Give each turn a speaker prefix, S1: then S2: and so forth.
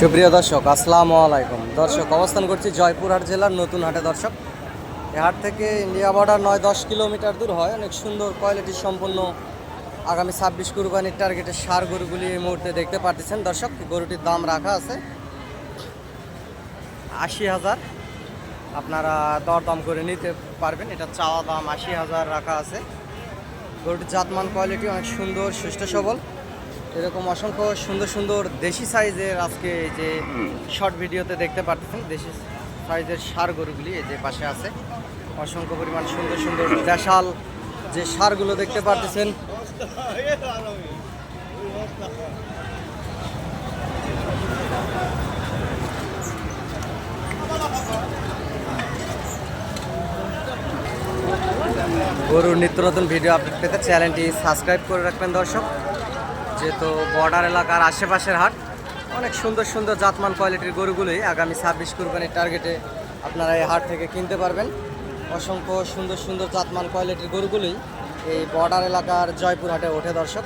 S1: সুপ্রিয় দর্শক, আসসালামু আলাইকুম। দর্শক, অবস্থান করছি জয়পুরহাট জেলার নতুন হাটে। দর্শক, এ হাট থেকে ইন্ডিয়া বর্ডার নয় দশ কিলোমিটার দূর হয়। অনেক সুন্দর কোয়ালিটি সম্পন্ন আগামী ছাব্বিশ কুরবানির টার্গেটের সার গরুগুলি এই মুহূর্তে দেখতে পাচ্ছেন দর্শক, গরুটির দাম রাখা আছে আশি হাজার। আপনারা দরদাম করে নিতে পারবেন। এটা চাওয়া দাম আশি হাজার রাখা আছে। গরুটির জাতমান কোয়ালিটি অনেক সুন্দর সুস্থ সবল। এরকম অসংখ্য সুন্দর সুন্দর দেশি সাইজের আজকে এই যে শর্ট ভিডিওতে দেখতে পাচ্ছেন দেশি সাইজের সার গরুগুলি এই যে পাশে আছে। অসংখ্য পরিমাণ সুন্দর সুন্দর দেশাল যে সারগুলো দেখতে পাচ্ছেন গরুর নিত্য নতুন ভিডিও আপডেট পেতে চ্যানেলটি সাবস্ক্রাইব করে রাখবেন দর্শক। যেহেতু বর্ডার এলাকার আশেপাশের হাট, অনেক সুন্দর সুন্দর জাতমান কোয়ালিটির গরুগুলোই আগামী ছাব্বিশ কুরবানির টার্গেটে আপনারা এই হাট থেকে কিনতে পারবেন। অসংখ্য সুন্দর সুন্দর জাতমান কোয়ালিটির গরুগুলোই এই বর্ডার এলাকার জয়পুর হাটে ওঠে দর্শক।